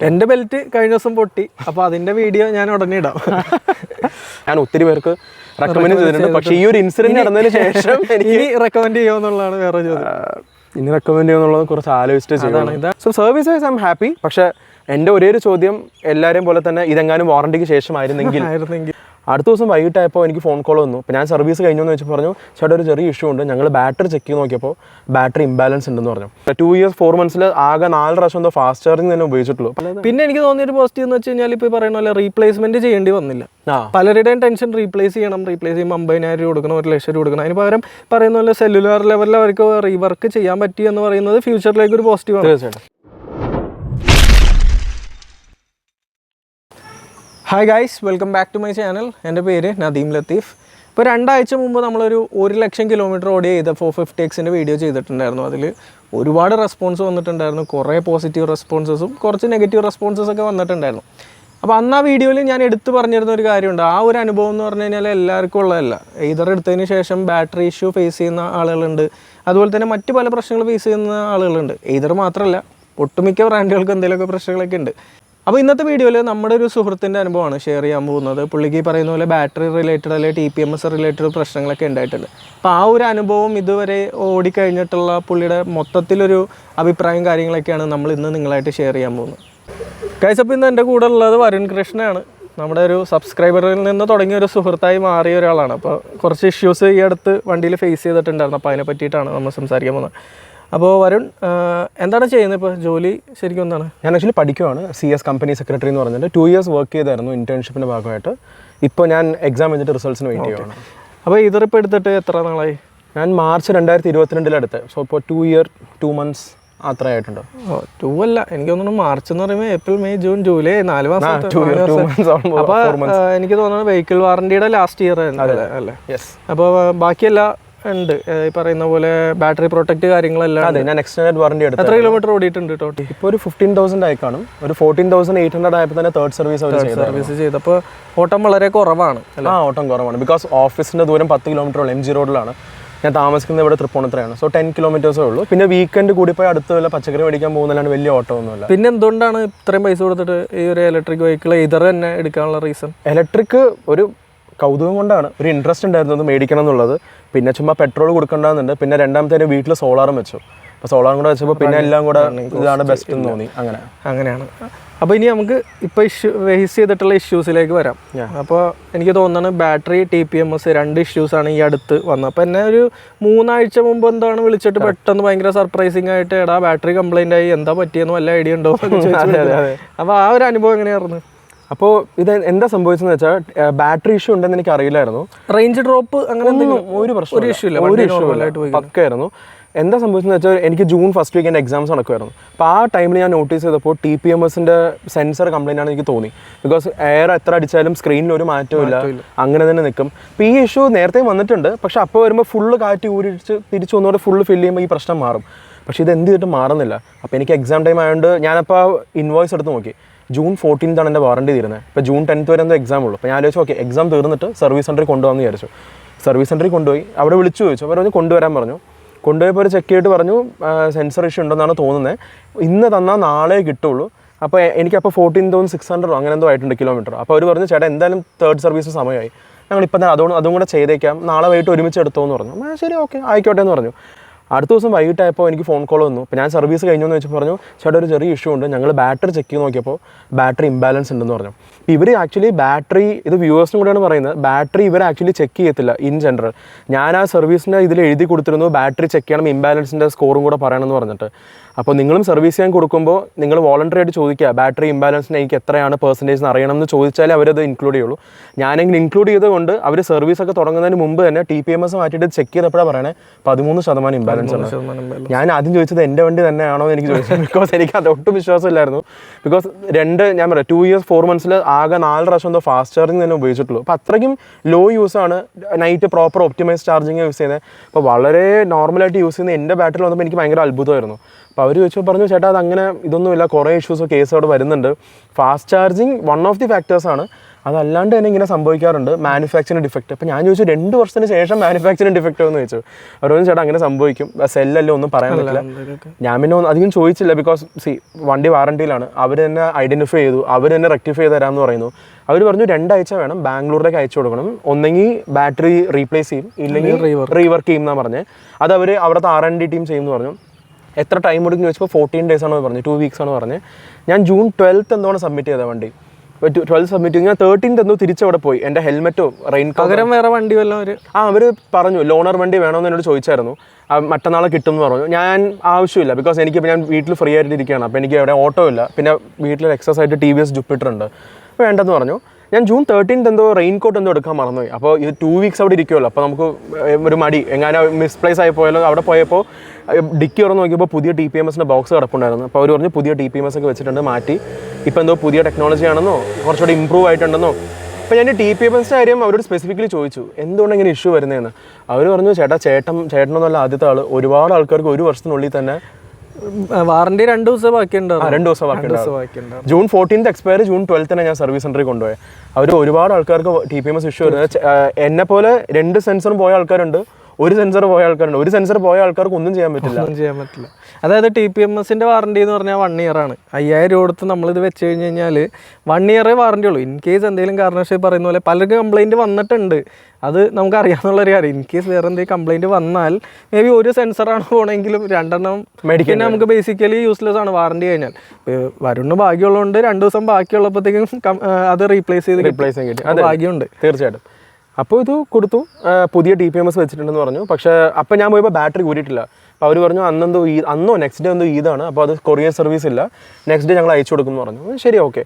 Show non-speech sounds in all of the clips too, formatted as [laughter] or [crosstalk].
എന്റെ ബെൽറ്റ് കഴിഞ്ഞ ദിവസം പൊട്ടി. അപ്പൊ അതിന്റെ വീഡിയോ ഞാൻ ഉടനെ ഇടാം. ഞാൻ ഒത്തിരി പേർക്ക് റെക്കമെൻഡ് ചെയ്തിട്ടുണ്ട്. പക്ഷെ ഈ ഒരു ഇൻസിഡന്റ് നടന്നതിന് ശേഷം [laughs] എനിക്ക് റെക്കമെൻഡ് ചെയ്യുമെന്നുള്ളതാണ് വേറെ ചോദ്യം. ഇനി റെക്കമെൻഡ് ചെയ്യുന്നുള്ളത് കുറച്ച് ആലോചിച്ചിട്ട് ചെയ്യണം so service wise I am happy പക്ഷെ എന്റെ ഒരേ ഒരു ചോദ്യം എല്ലാവരെയും പോലെ തന്നെ ഇതെങ്ങാനും വാറണ്ടിക്ക് ശേഷമായിരുന്നെങ്കിൽ ആയിരുന്നെങ്കിൽ. അടുത്ത ദിവസം വൈകിട്ടായപ്പോൾ എനിക്ക് ഫോൺ കോൾ വന്നു. അപ്പോൾ ഞാൻ സർവീസ് കഴിഞ്ഞു എന്ന് വെച്ച് പറഞ്ഞു ചേട്ടാ ഒരു ചെറിയ ഇഷ്യൂ ഉണ്ട്. ഞങ്ങൾ ബാറ്ററി ചെക്ക് ചെയ്ത് നോക്കിയപ്പോൾ ബാറ്ററി ഇംബാലൻസ് ഉണ്ടെന്ന് പറഞ്ഞു. ടു ഇയേഴ്സ് ഫോർ മന്ത്സിൽ ആകെ നാല് പ്രാവശ്യം എന്തോ ഫാസ്റ്റ് ചാർജിങ് തന്നെ ഉപയോഗിച്ചിട്ടുള്ളൂ. പിന്നെ എനിക്ക് തോന്നിയൊരു പോസിറ്റീവ് എന്ന് വെച്ച് കഴിഞ്ഞാൽ ഇപ്പോൾ പറയുന്ന പോലെ റീപ്ലേസ്മെന്റ് ചെയ്യേണ്ടി വന്നില്ല. പലരുടെയും ടെൻഷൻ റീപ്ലേസ് ചെയ്യണം റീപ്ലേസ് ചെയ്യുമ്പോൾ അമ്പതിനായിരം രൂപ കൊടുക്കണം ഒരു ലക്ഷം രൂപ കൊടുക്കണം. അതിന് പകരം പറയുന്ന പോലെ സെല്ലുലാർ ലെവലിൽ അവർക്ക് റീവർക്ക് ചെയ്യാൻ പറ്റി എന്ന് പറയുന്നത് ഫ്യൂച്ചറിലേക്ക് ഒരു പോസിറ്റീവ് ആണ്. Hi guys welcome back to my channel എന്റെ പേര് നദീം ലത്തീഫ്. ഇപ്പോൾ രണ്ടാഴ്ച മുമ്പ് നമ്മളൊരു ഒരു ലക്ഷം കിലോമീറ്റർ ഓടി ചെയ്ത ഫോർ ഫിഫ്റ്റി എക്സിന്റെ വീഡിയോ ചെയ്തിട്ടുണ്ടായിരുന്നു. അതിൽ ഒരുപാട് റെസ്പോൺസ് വന്നിട്ടുണ്ടായിരുന്നു. കുറേ പോസിറ്റീവ് റെസ്പോൺസസും കുറച്ച് നെഗറ്റീവ് റെസ്പോൺസസ് ഒക്കെ വന്നിട്ടുണ്ടായിരുന്നു. അപ്പോൾ അന്ന് ആ വീഡിയോയിൽ ഞാൻ എടുത്തു പറഞ്ഞിരുന്ന ഒരു കാര്യമുണ്ട്. ആ ഒരു അനുഭവം എന്ന് പറഞ്ഞു കഴിഞ്ഞാൽ എല്ലാവർക്കും ഉള്ളതല്ല. ഇതർ എടുത്തതിന് ശേഷം ബാറ്ററി ഇഷ്യൂ ഫേസ് ചെയ്യുന്ന ആളുകളുണ്ട്. അതുപോലെ തന്നെ മറ്റ് പല പ്രശ്നങ്ങൾ ഫേസ് ചെയ്യുന്ന ആളുകളുണ്ട്. ഇതർ മാത്രമല്ല ഒട്ടുമിക്ക ബ്രാൻഡുകൾക്ക് എന്തെങ്കിലുമൊക്കെ പ്രശ്നങ്ങളൊക്കെ ഉണ്ട്. അപ്പോൾ ഇന്നത്തെ വീഡിയോയിൽ നമ്മുടെ ഒരു സുഹൃത്തിന്റെ അനുഭവമാണ് ഷെയർ ചെയ്യാൻ പോകുന്നത്. പുള്ളിക്ക് പറയുന്ന പോലെ ബാറ്ററി റിലേറ്റഡ് അല്ലെങ്കിൽ T P M S related പ്രശ്നങ്ങളൊക്കെ ഉണ്ടായിട്ടുണ്ട്. അപ്പോൾ ആ ഒരു അനുഭവം ഇതുവരെ ഓടിക്കഴിഞ്ഞിട്ടുള്ള പുള്ളിയുടെ മൊത്തത്തിലൊരു അഭിപ്രായം കാര്യങ്ങളൊക്കെയാണ് നമ്മൾ ഇന്ന് നിങ്ങളായിട്ട് ഷെയർ ചെയ്യാൻ പോകുന്നത്. കൈസപ്പ് ഇന്ന് എന്റെ കൂടെ ഉള്ളത് വരുൺ കൃഷ്ണയാണ് നമ്മുടെ ഒരു സബ്സ്ക്രൈബറിൽ നിന്ന് തുടങ്ങിയ ഒരു സുഹൃത്തായി മാറിയ ഒരാളാണ്. അപ്പോൾ കുറച്ച് ഇഷ്യൂസ് ഈ അടുത്ത് വണ്ടിയിൽ ഫേസ് ചെയ്തിട്ടുണ്ടായിരുന്നു. അപ്പോൾ അതിനെ പറ്റിയിട്ടാണ് നമ്മൾ സംസാരിക്കാൻ പോകുന്നത്. അപ്പോൾ വരുൺ എന്താണ് ചെയ്യുന്നത് ഇപ്പോൾ ജോലി ശരിക്കും എന്താണ്? ഞാൻ ആക്ച്വലി പഠിക്കുവാണ്. സി എസ് കമ്പനി സെക്രട്ടറി എന്ന് പറഞ്ഞിട്ട് ടു ഇയേഴ്സ് വർക്ക് ചെയ്തായിരുന്നു ഇന്റേൺഷിപ്പിന്റെ ഭാഗമായിട്ട്. ഇപ്പോൾ ഞാൻ എക്സാം എഴുതിട്ട് റിസൾട്ട്സിന് വെയിറ്റ് ചെയ്യുവാണ്. അപ്പോൾ ഇതിപ്പോൾ എടുത്തിട്ട് എത്ര നാളായി? ഞാൻ മാർച്ച് രണ്ടായിരത്തി ഇരുപത്തിരണ്ടിലെടുത്ത് സോ ഇപ്പോൾ ടു ഇയർ ടു മന്ത്സ് അത്രയായിട്ടുണ്ട് ഓ ടു അല്ല. എനിക്ക് തോന്നുന്നു മാർച്ച് എന്ന് പറയുമ്പോൾ ഏപ്രിൽ മെയ് ജൂൺ ജൂലൈ നാല് മാസം. അപ്പോൾ എനിക്ക് തോന്നുന്നു വെഹിക്കിൾ വാറണ്ടിയുടെ ലാസ്റ്റ് ഇയർ അല്ലേ? യെസ് അപ്പോൾ ബാക്കിയെല്ലാം ഉണ്ട്. ഈ പറയുന്ന പോലെ ബാറ്ററി പ്രൊട്ടക്റ്റ് കാര്യങ്ങളെല്ലാം അതെ ഞാൻ എക്സ്റ്റൻഡ് വാറണ്ടി എടുത്തു എത്ര കിലോമീറ്റർ ഓടിയിട്ടുണ്ട് ടോട്ടൽ? ഇപ്പോൾ ഒരു ഫിഫ്റ്റീൻ തൗസൻഡ് ആയി കാണും. ഒരു ഫോർട്ടീൻ തൗസൻഡ് എയ്റ്റ് ഹൺഡ്രഡ് ആയപ്പോൾ തന്നെ തേർഡ് സർവീസ് സർവീസ് ചെയ്തപ്പോൾ ഓട്ടം വളരെ കുറവാണ് അല്ല? ആ ഓട്ടം കുറവാണ്. ബിക്കോസ് ഓഫീസിന്റെ ദൂരം പത്ത് കിലോമീറ്റർ ഉള്ളൂ. എം ജി റോഡിലാണ് ഞാൻ താമസിക്കുന്നത് ഇവിടെ തൃപ്പൂണിത്രയാണ്. സോ ടെൻ കിലോമീറ്റേഴ്സേ ഉള്ളൂ. പിന്നെ വീക്കെൻഡ് കൂടി പോയി അടുത്ത് വല്ല പച്ചക്കറി മേടിക്കാൻ പോകുന്നതിലാണ് വലിയ ഓട്ടം ഒന്നുമില്ല പിന്നെ എന്തുകൊണ്ടാണ് ഇത്രയും പൈസ കൊടുത്തിട്ട് ഈ ഒരു ഇലക്ട്രിക് വെഹിക്കിൾ ഇതർ തന്നെ എടുക്കാനുള്ള റീസൺ ഇലക്ട്രിക് ഒരു കൗതുകം കൊണ്ടാണ്. ഒരു ഇൻട്രസ്റ്റ് ഉണ്ടായിരുന്നത് മേടിക്കണം എന്നുള്ളത്. പിന്നെ ചുമ്മാ പെട്രോൾ കൊടുക്കണ്ടെന്നുണ്ട്. പിന്നെ രണ്ടാമത്തെ വീട്ടിൽ സോളാറും വെച്ചു. അപ്പോൾ സോളാറും കൂടെ വെച്ചപ്പോൾ പിന്നെ എല്ലാം കൂടെ ഇതാണ് ബെസ്റ്റ് എന്ന് തോന്നി. അങ്ങനെ. അങ്ങനെയാണ്. അപ്പോൾ ഇനി നമുക്ക് ഇപ്പോൾ ഇഷ്യൂ ഫേസ് ചെയ്തിട്ടുള്ള ഇഷ്യൂസിലേക്ക് വരാം. അപ്പോൾ എനിക്ക് തോന്നുന്നത് battery T P M S രണ്ട് ഇഷ്യൂസാണ് ഈ അടുത്ത് വന്നത്. അപ്പോൾ എന്നെ ഒരു മൂന്നാഴ്ച മുമ്പ് എന്താണ് വിളിച്ചിട്ട് പെട്ടെന്ന് ഭയങ്കര സർപ്രൈസിങ് ആയിട്ട് എടാ ബാറ്ററി കംപ്ലൈന്റ് ആയി. എന്താ പറ്റിയെന്ന് വല്ല ഐഡിയ ഉണ്ടോ? [laughs] അപ്പോൾ ആ ഒരു അനുഭവം എങ്ങനെയായിരുന്നു? അപ്പോൾ ഇത് എന്താ സംഭവിച്ചെന്ന് വെച്ചാൽ ബാറ്ററി ഇഷ്യൂ ഉണ്ടെന്ന് എനിക്ക് അറിയില്ലായിരുന്നു. റേഞ്ച് ഡ്രോപ്പ് അങ്ങനെ എന്തെങ്കിലും ഒരു പ്രശ്നം ഒരു ഇല്ല. ഇഷ്യൂ പോയി. പക്കായിരുന്നു. എന്താ സംഭവിച്ചെന്ന് വെച്ചാൽ എനിക്ക് ജൂൺ ഫസ്റ്റ് വീക്ക് എന്റെ എക്സാംസ് നടക്കുമായിരുന്നു അപ്പോൾ ആ ടൈമിൽ ഞാൻ നോട്ടീസ് ചെയ്തപ്പോൾ ടി പി എം എസിന്റെ സെൻസർ കംപ്ലൈന്റ് ആണ് എനിക്ക് തോന്നി. ബിക്കോസ് എയർ എത്ര അടിച്ചാലും സ്ക്രീനിൽ ഒരു മാറ്റവും ഇല്ല. അങ്ങനെ തന്നെ നിൽക്കും അപ്പോൾ ഈ ഇഷ്യൂ നേരത്തെ വന്നിട്ടുണ്ട്. പക്ഷേ അപ്പോൾ വരുമ്പോൾ ഫുള്ള് കാറ്റ് ഊരിച്ച് തിരിച്ചു വന്നുകൊണ്ട് ഫുള്ള് ഫില്ല് ചെയ്യുമ്പോൾ ഈ പ്രശ്നം മാറും. പക്ഷേ ഇത് എന്ത് ചെയ്തിട്ട് മാറുന്നില്ല. അപ്പോൾ എനിക്ക് എക്സാം ടൈം ആയതുകൊണ്ട് ഞാനപ്പോൾ ഇൻവോയ്സ് എടുത്ത് നോക്കി. ജൂൺ ഫോർട്ടീൻത്താണ് എന്റെ വാറണ്ടി തീരുന്നത്. ഇപ്പോൾ ജൂൺ ടെൻത്ത് വരെ എന്തോ എക്സാം ഉള്ളൂ. അപ്പോൾ ഞാൻ ആലോചിച്ചു ഓക്കെ എക്സാം തീർന്നിട്ട് സർവീസ് സെന്ററിൽ കൊണ്ടുപോകാമെന്ന് വിചാരിച്ചു. സർവീസ് സെന്ററിൽ കൊണ്ടുപോയി. അവിടെ വിളിച്ചു ചോദിച്ചു. അവർ പറഞ്ഞു കൊണ്ടുവരാൻ പറഞ്ഞു. കൊണ്ടുപോയപ്പോൾ ഒരു ചെക്ക് ചെയ്തിട്ട് പറഞ്ഞു സെൻസർ ഇഷ്യൂ ഉണ്ടെന്നാണ് തോന്നുന്നത് ഇന്ന് തന്നാൽ നാളെ കിട്ടുള്ളൂ. അപ്പോൾ എനിക്കപ്പോൾ ഫോർട്ടീൻ തൗസൻഡ് സിക്സ് ഹൺഡ്രഡോ അങ്ങനെ എന്തോ ആയിട്ടുണ്ട് കിലോമീറ്റർ അപ്പോൾ അവർ പറഞ്ഞു ചേട്ടാ എന്തായാലും തേർഡ് സർവീസ് സമയമായി. ഞങ്ങൾ ഇപ്പം തന്നെ അതുകൊണ്ട് അതും കൂടെ ചെയ്തേക്കാം. നാളെ വൈകിട്ട് ഒരുമിച്ച് എടുത്തോ എന്ന് പറഞ്ഞു ശരി ഓക്കെ. ആയിക്കോട്ടെ എന്ന് പറഞ്ഞു. അടുത്ത ദിവസം വൈകിട്ടായപ്പോൾ എനിക്ക് ഫോൺ കോൾ വന്നു. അപ്പോൾ ഞാൻ സർവീസ് കഴിഞ്ഞു എന്ന് വെച്ചപ്പോൾ പറഞ്ഞു ചേട്ടാ ഒരു ചെറിയ ഇഷ്യൂ ഉണ്ട്. ഞങ്ങൾ ബാറ്ററി ചെക്ക് ചെയ്ത് നോക്കിയപ്പോൾ ബാറ്ററി ഇംബാലൻസ് ഉണ്ടെന്ന് പറഞ്ഞു. ഇവർ ആക്ച്വലി ബാറ്ററി ഇത് വ്യൂവേഴ്സിനും കൂടെയാണ് പറയുന്നത്. ബാറ്ററി ഇവർ ആക്ച്വലി ചെക്ക് ചെയ്യത്തില്ല ഇൻ ജനറൽ ഞാൻ ആ സർവീസിന്റെ ഇതിൽ എഴുതി കൊടുത്തിരുന്നു ബാറ്ററി ചെക്ക് ചെയ്യണം ഇംബാലൻസിന്റെ സ്കോറും കൂടെ പറയണമെന്ന് പറഞ്ഞിട്ട്. അപ്പോൾ നിങ്ങളും സർവീസ് ചെയ്യാൻ കൊടുക്കുമ്പോൾ നിങ്ങൾ വോളണ്ടറി ആയിട്ട് ചോദിക്കുക ബാറ്ററി ഇംബാലൻസിന് എനിക്ക് എത്രയാണ് പെർസെന്റേജ് എന്ന് അറിയണം എന്ന് ചോദിച്ചാലേ അവരത് ഇൻക്ലൂഡ് ചെയ്യുള്ളൂ. ഞാനെങ്കിലും ഇൻക്ലൂഡ് ചെയ്തുകൊണ്ട് അവർ സർവീസ് ഒക്കെ തുടങ്ങുന്നതിന് മുമ്പ് തന്നെ ടി പി എം എസ് മാറ്റിയിട്ട് ചെക്ക് ചെയ്തപ്പോഴാണ് പറയണേ പതിമൂന്ന് ശതമാനം ഇംബാലൻസ് ആണ്. ഞാൻ ആദ്യം ചോദിച്ചത് എന്റെ വണ്ടി തന്നെയാണോ എന്ന് എനിക്ക് ചോദിച്ചത് ബിക്കോസ് എനിക്ക് അത് ഒട്ടും വിശ്വാസമില്ലായിരുന്നു. ബിക്കോസ് രണ്ട് ഞാൻ പറയാം ടു ഇയേഴ്സ് ഫോർ മന്ത്സിൽ ആകെ നാല് പ്രാവശ്യം എന്തോ ഫാസ്റ്റ് ചാർജിങ് തന്നെ ഉപയോഗിച്ചിട്ടുള്ളൂ. അപ്പോൾ അത്രയ്ക്കും ലോ യൂസ് ആണ് night proper optimise charging use ചെയ്യുന്നത്. അപ്പോൾ വളരെ നോർമലായിട്ട് യൂസ് ചെയ്യുന്ന എന്റെ ബാറ്ററി വന്നപ്പോൾ എനിക്ക് ഭയങ്കര അത്ഭുതമായിരുന്നു. അപ്പോൾ അവർ ചോദിച്ചു പറഞ്ഞു ചേട്ടാ അത് അങ്ങനെ ഇതൊന്നുമില്ല കുറേ ഇഷ്യൂസ് കേസ് അവിടെ വരുന്നുണ്ട്. Fast charging one of the ഫാക്ടേഴ്സാണ് അതല്ലാണ്ട് തന്നെ ഇങ്ങനെ സംഭവിക്കാറുണ്ട്. മാനുഫാക്ചറിങ് ഡിഫക്റ്റ് അപ്പോൾ ഞാൻ ചോദിച്ചു രണ്ട് വർഷത്തിന് ശേഷം മാനുഫാക്ചറിങ് ഡിഫക്റ്റ് എന്ന് ചോദിച്ചു. പറഞ്ഞു ചേട്ടാ അങ്ങനെ സംഭവിക്കും. സെല്ലല്ലേ ഒന്നും പറയാൻ പറ്റില്ല. ഞാൻ പിന്നെ ഒന്നും അധികം ചോദിച്ചില്ല ബിക്കോസ് സി വണ്ടി വാറണ്ടിയിലാണ്. അവർ തന്നെ ഐഡന്റിഫൈ ചെയ്തു. അവർ തന്നെ റെക്ടിഫൈ ചെയ്ത് തരാമെന്ന് പറയുന്നു. അവർ പറഞ്ഞു രണ്ടാഴ്ച വേണം ബാംഗ്ലൂരിലേക്ക് അയച്ചു കൊടുക്കണം. ഒന്നെങ്കിൽ ബാറ്ററി റീപ്ലേസ് ചെയ്യും. ഇല്ലെങ്കിൽ റീവർക്ക് ചെയ്യും എന്നാണ് പറഞ്ഞത് അത് അവർ അവിടുത്തെ ആർ എൻ ഡി ടീം ചെയ്യുമെന്ന് പറഞ്ഞു. എത്ര ടൈം എടുക്കും ചോദിച്ചപ്പോൾ ഫോർട്ടീൻ ഡേയ്സ് ആണ് പറഞ്ഞു ടു വീക്സ് ആണ് പറഞ്ഞത്. ഞാൻ ജൂൺ ട്വൽത്ത് എന്തോണം സബ്മിറ്റ് ചെയ്ത വണ്ടി. ട്വൽത്ത് സബ്മിറ്റ് ചെയ്ത്. ഞാൻ തേർട്ടീൻത് എന്തോ തിരിച്ചവിടെ പോയി. എന്റെ ഹെൽമെറ്റോ റെയിൻ പകരം വേറെ വണ്ടി വല്ലതും അവർ ആ അവർ പറഞ്ഞു ലോണർ വണ്ടി വേണമെന്ന് എന്നോട് ചോദിച്ചായിരുന്നു. മറ്റന്നാളെ കിട്ടുമെന്ന് പറഞ്ഞു. ഞാൻ ആവശ്യമില്ല ബിക്കോസ് എനിക്ക് ഞാൻ വീട്ടിൽ ഫ്രീ ആയിട്ട് ഇരിക്കുകയാണ് അപ്പോൾ എനിക്ക് അവിടെ ഓട്ടോ ഇല്ല. പിന്നെ വീട്ടിൽ എക്സസൈസ് ആയിട്ട് ടി വി എസ് ജുപ്പിറ്റർ ഉണ്ട്. വേണ്ടെന്ന് പറഞ്ഞു. ഞാൻ ജൂൺ തേർട്ടീൻത്ത് എന്തോ റെയിൻകോട്ട് എന്തോ എടുക്കാൻ മറന്നുപോയി. അപ്പോൾ ഇത് ടു വീക്സ് അവിടെ ഇരിക്കുമല്ലോ അപ്പോൾ നമുക്ക് ഒരു മടി. എങ്ങനെ മിസ്പ്ലേസ് ആയി പോയാലോ അവിടെ പോയപ്പോൾ ഡിക്കി തുറന്ന് നോക്കിയപ്പോൾ പുതിയ ടി പി എം എസിന്റെ ബോക്സ് കിടപ്പുണ്ടായിരുന്നു. അപ്പോൾ അവർ പറഞ്ഞു പുതിയ ടി പി എം എസ് ഒക്കെ വെച്ചിട്ടുണ്ട് മാറ്റി. ഇപ്പോൾ എന്തോ പുതിയ ടെക്നോളജി ആണെന്നോ കുറച്ചുകൂടി ഇമ്പ്രൂവ് ആയിട്ടുണ്ടെന്നോ. അപ്പോൾ ഞാൻ ടി പി എം എസിന്റെ കാര്യം അവരോട് സ്പെസിഫിക്കലി ചോദിച്ചു. എന്തുകൊണ്ട് ഇങ്ങനെ ഇഷ്യൂ വരുന്നതെന്ന്? അവർ പറഞ്ഞു ചേട്ടാ ചേട്ടൻ ചേട്ടനെന്നുള്ള ആദ്യത്തെ ആൾ ഒരുപാട് ആൾക്കാർക്ക് ഒരു വർഷത്തിനുള്ളിൽ തന്നെ വാറണ്ടി രണ്ട് ദിവസം ബാക്കിയുണ്ടാവും. രണ്ട് ദിവസം ബാക്കിയുണ്ടാവും. ജൂൺ ഫോർട്ടീൻത്ത് എക്സ്പയർ ജൂൺ ട്വൽത്തിന് ഞാൻ സർവീസ് സെന്ററിൽ കൊണ്ടുപോയത് അവർ ഒരുപാട് ആൾക്കാർക്ക് T P M S issue വരുന്നത്. എന്നെ പോലെ രണ്ട് സെൻസറും പോയ ആൾക്കാരുണ്ട്. ഒരു സെൻസർ പോയ ആൾക്കാരുണ്ട്. ഒരു സെൻസർ പോയ ആൾക്കാർക്ക് ഒന്നും ചെയ്യാൻ പറ്റില്ല. ഒന്നും ചെയ്യാൻ പറ്റില്ല. അതായത് ടി പി എം എസിന്റെ വാറണ്ടി എന്ന് പറഞ്ഞാൽ വൺ ഇയർ ആണ്. അയ്യായിരം രൂപ കൊടുത്ത് നമ്മളിത് വെച്ച് കഴിഞ്ഞ് കഴിഞ്ഞാൽ വൺ ഇയറേ വാറണ്ടി ഉള്ളൂ. ഇൻ കേസ് എന്തെങ്കിലും കാരണവശാൽ പറയുന്ന പോലെ പലർക്കും കംപ്ലൈന്റ് വന്നിട്ടുണ്ട്. അത് നമുക്ക് അറിയാവുന്നുള്ളൊരു കാര്യം. ഇൻ കേസ് വേറെ എന്തെങ്കിലും കംപ്ലൈന്റ് വന്നാൽ മേ ബി ഒരു സെൻസറാണ് പോകണമെങ്കിലും രണ്ടെണ്ണം മെഡിക്കൽ നമുക്ക് ബേസിക്കലി യൂസ്ലെസ് ആണ് വാറണ്ടി കഴിഞ്ഞാൽ. വരുണ് ഭാഗ്യമുള്ളതുകൊണ്ട് രണ്ട് ദിവസം ബാക്കിയുള്ളപ്പോഴത്തേക്കും അത് റീപ്ലേസ് ചെയ്ത്. റീപ്ലേസ് ചെയ്യാൻ കിട്ടി. അപ്പൊ ഭാഗ്യമുണ്ട്. തീർച്ചയായിട്ടും. അപ്പോൾ ഇത് കൊടുത്തു. പുതിയ ടി പി എം എസ് വെച്ചിട്ടുണ്ടെന്ന് പറഞ്ഞു. പക്ഷേ അപ്പോൾ ഞാൻ പോയപ്പോൾ ബാറ്ററി കൂടിയിട്ടില്ല. അപ്പോൾ അവർ പറഞ്ഞു അന്നെന്തോ ഈ അന്നോ നെക്സ്റ്റ് ഡേ എന്തോ ഈദാണ് അപ്പോൾ അത് കൊറിയർ സർവീസ് ഇല്ല. നെക്സ്റ്റ് ഡേ ഞങ്ങൾ അയച്ചു കൊടുക്കുമെന്ന് പറഞ്ഞു. ശരി ഓക്കെ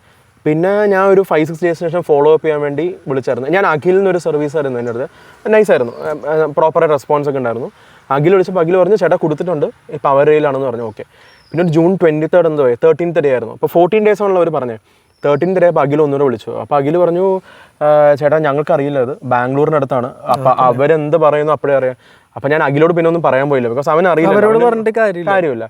പിന്നെ ഞാൻ ഒരു ഫൈവ് സിക്സ് ഡേയ്സിന് ശേഷം ഫോളോ അപ്പ് ചെയ്യാൻ വേണ്ടി വിളിച്ചായിരുന്നു. ഞാൻ അഖിലിൽ നിന്നൊരു സർവീസ് ആയിരുന്നു എന്റെ അടുത്ത്. നൈസ് ആയിരുന്നു. പ്രോപ്പർ റെസ്പോൺസ് ഒക്കെ ഉണ്ടായിരുന്നു. അഖിൽ വിളിച്ചപ്പോൾ അഖിൽ പറഞ്ഞു ചേട്ടാ കൊടുത്തിട്ടുണ്ട്. ഇപ്പോൾ അവരയിലാണെന്ന് പറഞ്ഞു. ഓക്കെ പിന്നെ ഒരു ജൂൺ ട്വന്റി തേർഡ് എന്തോ തേർട്ടീൻത്ത് ഡേ ആയിരുന്നു. അപ്പോൾ ഫോർട്ടീൻ ഡേയ്സ് ആണല്ലോ അവർ പറഞ്ഞത് തേർട്ടീൻ ഡേ അപ്പോൾ അഖിൽ ഒന്നുകൂടെ വിളിച്ചു. അപ്പോൾ അഖിൽ പറഞ്ഞു "ആ, ചേട്ടാ ഞങ്ങൾക്ക് അറിയില്ല അത് ബാംഗ്ലൂരിനടുത്താണ് അപ്പോൾ അവരെന്ത് പറയുന്നു അപ്പോഴേ അറിയാം. അപ്പോൾ ഞാൻ അഖിലോട് പിന്നെ ഒന്നും പറയാൻ പോയില്ല. ബിക്കോസ് അവൻ അറിയില്ല. അവരോട് കാര്യമില്ല.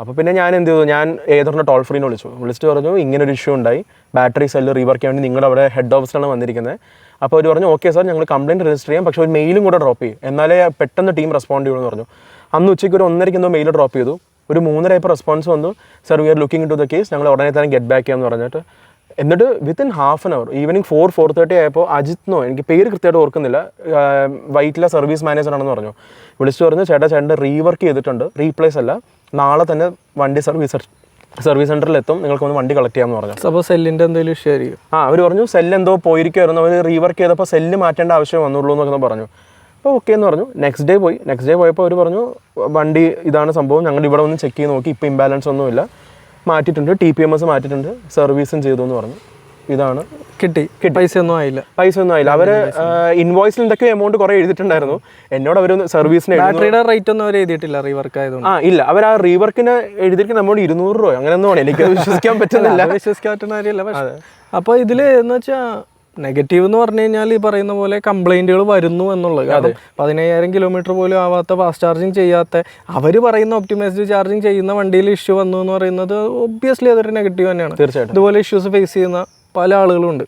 അപ്പോൾ പിന്നെ ഞാൻ എന്ത് ചെയ്തു? ഞാൻ ഏതൊരു ടോൾ ഫ്രീനെ വിളിച്ചു. വിളിച്ചിട്ട് പറഞ്ഞു ഇങ്ങനെ ഒരു ഇഷ്യൂ ഉണ്ടായി. ബാറ്ററി സെല്ല് റീവർക്ക് ചെയ്യാൻ വേണ്ടി നിങ്ങളുടെ അവിടെ ഹെഡ് ഓഫീസിലാണ് വന്നിരിക്കുന്നത് അപ്പോൾ അവർ പറഞ്ഞു ഓക്കെ സാർ ഞങ്ങൾ കംപ്ലയിന്റ് രജിസ്റ്റർ ചെയ്യാം. പക്ഷേ ഒരു മെയിലും കൂടെ ഡ്രോപ്പ് ചെയ്യും. എന്നാലേ പെട്ടെന്ന് ടീം റെസ്പോണ്ട് ചെയ്യുമെന്ന് പറഞ്ഞു. അന്ന് ഉച്ചയ്ക്ക് ഒരു ഒന്നരയ്ക്ക് എന്തോ മെയിൽ ഡ്രോപ്പ് ചെയ്തു. ഒരു മൂന്നര ഇപ്പോൾ റെസ്പോൺസ് വന്നു. Sir we are looking to the case ഞങ്ങൾ ഉടനെ തന്നെ ഗെറ്റ് ബാക്ക് ചെയ്യാമെന്ന് പറഞ്ഞിട്ട്. എന്നിട്ട് within half an hour evening four four thirty ആയപ്പോൾ അജിത്നോ എനിക്ക് പേര് കൃത്യമായിട്ട് ഓർക്കുന്നില്ല വൈറ്റിലെ സർവീസ് മാനേജർ ആണെന്ന് പറഞ്ഞു. വിളിച്ചു പറഞ്ഞു ചേട്ടാ ചേട്ടന്റെ റീവർക്ക് ചെയ്തിട്ടുണ്ട്. റീപ്ലേസ് അല്ല. നാളെ തന്നെ വണ്ടി സർവീസ് സർവീസ് സെന്ററിൽ എത്തും നിങ്ങൾക്ക് ഒന്ന് വണ്ടി കളക്ട് ചെയ്യാമെന്ന് പറഞ്ഞു. അപ്പോൾ സെല്ലിന്റെ എന്തെങ്കിലും ഇഷ്യൂ ആയിരിക്കും. ആ അവർ പറഞ്ഞു സെല്ല് എന്തോ പോയിരിക്കുമായിരുന്നു അവർ റീവർക്ക് ചെയ്തപ്പോൾ സെല്ല് മാറ്റേണ്ട ആവശ്യം വന്നുള്ളൂ എന്നൊക്കെ പറഞ്ഞു. അപ്പോൾ ഓക്കെ എന്ന് പറഞ്ഞു. നെക്സ്റ്റ് ഡേ പോയി. നെക്സ്റ്റ് ഡേ പോയപ്പോൾ അവർ പറഞ്ഞു വണ്ടി ഇതാണ് സംഭവം. ഞങ്ങൾ ഇവിടെ ഒന്ന് ചെക്ക് ചെയ്ത് നോക്കി. ഇപ്പോൾ ഇംബാലൻസ് ഒന്നുമില്ല. മാറ്റിയിട്ടുണ്ട്. ടി പി എം എസ് മാറ്റിയിട്ടുണ്ട്. സർവീസും ചെയ്തു എന്ന് പറഞ്ഞു. ഇതാണ്. കിട്ടി. പൈസ ഒന്നും ആയില്ല. പൈസ ഒന്നും ആയില്ല. അവർ ഇൻവോയ്സിൽ എന്തൊക്കെ എമൗണ്ട് കുറെ എഴുതിയിട്ടുണ്ടായിരുന്നു. എന്നോട് അവർ സർവീസിന് ബാറ്ററിയുടെ റേറ്റ് ഒന്നും അവർ എഴുതിയിട്ടില്ല റീവർക്ക് ആയതുകൊണ്ട്. ആ ഇല്ല. അവർ ആ റീവർക്കിന് എഴുതിയിരിക്കുന്ന എമൗണ്ട് ഇരുന്നൂറ് രൂപ അങ്ങനെ ഒന്നും എനിക്ക് വിശ്വസിക്കാൻ പറ്റുന്നില്ല. വിശ്വസിക്കാൻ പറ്റുന്ന കാര്യമല്ല. പക്ഷേ അപ്പോൾ ഇതിൽ എന്ന് വെച്ചാൽ നെഗറ്റീവ് എന്ന് പറഞ്ഞു കഴിഞ്ഞാൽ ഈ പറയുന്ന പോലെ കംപ്ലൈന്റുകൾ വരുന്നു എന്നുള്ളത്. കാരണം പതിനയ്യായിരം കിലോമീറ്റർ പോലും ആവാത്ത ഫാസ്റ്റ് ചാർജിങ് ചെയ്യാത്ത അവർ പറയുന്ന ഒപ്റ്റിമൈസ്ഡ് ചാർജിങ് ചെയ്യുന്ന വണ്ടിയിൽ ഇഷ്യൂ വന്നു എന്ന് പറയുന്നത് ഒബ്വിയസ്ലി അതൊരു നെഗറ്റീവ് തന്നെയാണ്. തീർച്ചയായിട്ടും. ഇതുപോലെ ഇഷ്യൂസ് ഫേസ് ചെയ്യുന്ന പല ആളുകളുണ്ട്.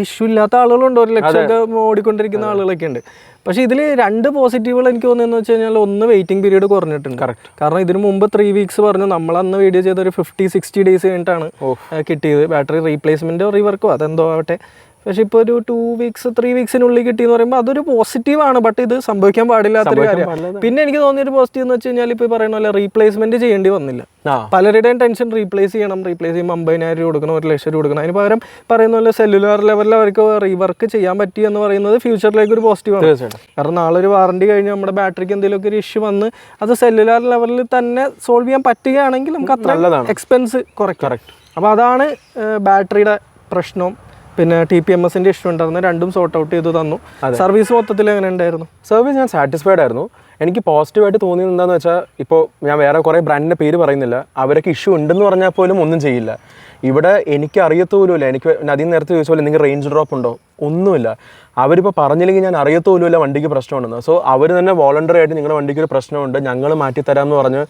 ഇഷ്യൂ ഇല്ലാത്ത ആളുകളുണ്ട്. ഒരു ലക്ഷമൊക്കെ ഓടിക്കൊണ്ടിരിക്കുന്ന ആളുകളൊക്കെ ഉണ്ട് പക്ഷെ ഇതിൽ രണ്ട് പോസിറ്റീവുകൾ എനിക്ക് തോന്നുന്നത് വെച്ച് കഴിഞ്ഞാൽ ഒന്ന് വെയിറ്റിംഗ് പീരീഡ് കുറഞ്ഞിട്ടുണ്ട്. കറക്റ്റ് കാരണം ഇതിന് മുമ്പ് ത്രീ വീക്സ് പറഞ്ഞു നമ്മൾ അന്ന് വീഡിയോ ചെയ്ത ഒരു ഫിഫ്റ്റി സിക്സ്റ്റി ഡേയ്സ് കഴിഞ്ഞിട്ടാണ് കിട്ടിയത്. ബാറ്ററി റീപ്ലേസ്മെന്റോ റീവർക്കോ അതെന്തോ ആവട്ടെ. പക്ഷെ ഇപ്പോൾ ഒരു ടു വീക്സ് ത്രീ വീക്സിനുള്ളിൽ കിട്ടിയെന്ന് പറയുമ്പോൾ അതൊരു പോസിറ്റീവ് ആണ്. ബട്ട് ഇത് സംഭവിക്കാൻ പാടില്ലാത്തൊരു കാര്യം കാര്യമാണ്. പിന്നെ എനിക്ക് തോന്നിയൊരു പോസിറ്റീവ് എന്ന് വെച്ച് കഴിഞ്ഞാൽ ഇപ്പോൾ പറയുന്ന പോലെ റീപ്ലേസ്മെന്റ് ചെയ്യേണ്ടി വന്നില്ല. പലരുടെയും ടെൻഷൻ റീപ്ലേസ് ചെയ്യണം റീപ്ലേസ് ചെയ്യുമ്പോൾ അമ്പതിനായിരം രൂപ കൊടുക്കണം ഒരു ലക്ഷം രൂപ കൊടുക്കണം. അതിന് പകരം പറയുന്ന പോലെ സെല്ലുലാർ ലെവലിൽ അവർക്ക് റീവർക്ക് ചെയ്യാൻ പറ്റി എന്ന് പറയുന്നത് ഫ്യൂച്ചറിലേക്ക് ഒരു പോസിറ്റീവ് ആണ്. കാരണം നാളെ ഒരു വാറണ്ടി കഴിഞ്ഞ് നമ്മുടെ ബാറ്ററിക്ക് എന്തെങ്കിലുമൊക്കെ ഒരു ഇഷ്യൂ വന്ന് അത് സെല്ലുലാർ ലെവലിൽ തന്നെ സോൾവ് ചെയ്യാൻ പറ്റുകയാണെങ്കിൽ നമുക്ക് അത്ര എക്സ്പെൻസ് കുറയ്ക്കും. അപ്പോൾ അതാണ് ബാറ്ററിയുടെ പ്രശ്നവും പിന്നെ ടി പി എം എസിന്റെ ഇഷ്യൂ ഉണ്ടായിരുന്നു. രണ്ടും സോർട്ട് ഔട്ട് ചെയ്ത് തന്നു. സർവീസ് മൊത്തത്തിൽ എങ്ങനെ ഉണ്ടായിരുന്നു? സർവീസ് ഞാൻ സാറ്റിസ്ഫൈഡ് ആയിരുന്നു. എനിക്ക് പോസിറ്റീവായിട്ട് തോന്നിയത് എന്താണെന്ന് വെച്ചാൽ ഇപ്പോൾ ഞാൻ വേറെ കുറേ ബ്രാൻഡിന്റെ പേര് പറയുന്നില്ല. അവരൊക്കെ ഇഷ്യൂ ഉണ്ടെന്ന് പറഞ്ഞാൽ പോലും ഒന്നും ചെയ്യില്ല. ഇവിടെ എനിക്ക് അറിയത്തോലുമില്ല. എനിക്ക് നദീം നേരത്തെ ചോദിച്ച പോലെ നിങ്ങൾ റേഞ്ച് ഡ്രോപ്പ് ഉണ്ടോ? ഒന്നുമില്ല. അവരിപ്പോൾ പറഞ്ഞില്ലെങ്കിൽ ഞാൻ അറിയത്തോലുമില്ല വണ്ടിക്ക് പ്രശ്നമുണ്ടെന്ന് സോ അവർ തന്നെ വോളണ്ടറി ആയിട്ട് നിങ്ങളുടെ വണ്ടിക്ക് ഒരു പ്രശ്നമുണ്ട്. ഞങ്ങൾ മാറ്റിത്തരാമെന്ന് പറഞ്ഞ്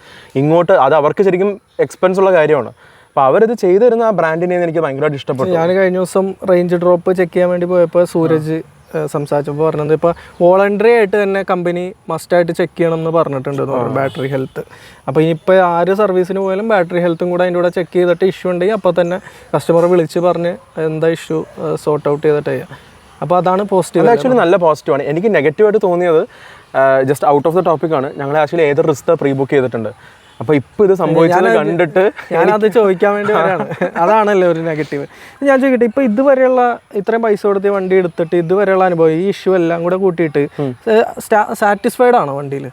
ഇങ്ങോട്ട് അത് അവർക്ക് ശരിക്കും എക്സ്പെൻസ് ഉള്ള കാര്യമാണ്. അപ്പോൾ അവരത് ചെയ്തു തരുന്ന ആ ബ്രാൻഡിനെ എനിക്ക് ഭയങ്കരമായിട്ട് ഇഷ്ടപ്പെട്ടു. ഞാൻ കഴിഞ്ഞ ദിവസം റേഞ്ച് ഡ്രോപ്പ് ചെക്ക് ചെയ്യാൻ വേണ്ടി പോയപ്പോൾ സൂരജ് സംസാരിച്ചപ്പോൾ പറഞ്ഞത് ഇപ്പോൾ വോളണ്ടറി ആയിട്ട് തന്നെ കമ്പനി മസ്റ്റ് ആയിട്ട് ചെക്ക് ചെയ്യണം എന്ന് പറഞ്ഞിട്ടുണ്ട് ബാറ്ററി ഹെൽത്ത് അപ്പോൾ ഇനിയിപ്പോൾ ആര് സർവീസിന് പോയാലും ബാറ്ററി ഹെൽത്തും കൂടെ അതിന്റെ കൂടെ ചെക്ക് ചെയ്തിട്ട് ഇഷ്യൂ ഉണ്ടെങ്കിൽ അപ്പോൾ തന്നെ കസ്റ്റമർ വിളിച്ച് പറഞ്ഞ് എന്താ ഇഷ്യൂ സോർട്ട് ഔട്ട് ചെയ്തിട്ട് ചെയ്യാം. അപ്പോൾ അതാണ് പോസിറ്റീവ് ആക്ച്വലി നല്ല പോസിറ്റീവാണ് എനിക്ക് നെഗറ്റീവായിട്ട് തോന്നിയത് ജസ്റ്റ് ഔട്ട് ഓഫ് ദ ടോപ്പിക്കാണ് ഞങ്ങൾ ആക്ച്വലി ഏത് റിസ്ക് പ്രീ ബുക്ക് ചെയ്തിട്ടുണ്ട്. അപ്പോൾ ഇപ്പൊ ഇത് സംഭവിച്ചത് കണ്ടിട്ട് ഞാനത് ചോദിക്കാൻ വേണ്ടി വരാണ്. [laughs] അതാണല്ലോ ഒരു നെഗറ്റീവ് ഞാൻ ചോദിക്കട്ടെ ഇപ്പൊ ഇതുവരെയുള്ള ഇത്രയും പൈസ കൊടുത്ത് വണ്ടി എടുത്തിട്ട് ഇതുവരെയുള്ള അനുഭവം ഈ ഇഷ്യൂ എല്ലാം കൂടെ കൂട്ടിയിട്ട് സാറ്റിസ്ഫൈഡ് ആണോ വണ്ടിയിൽ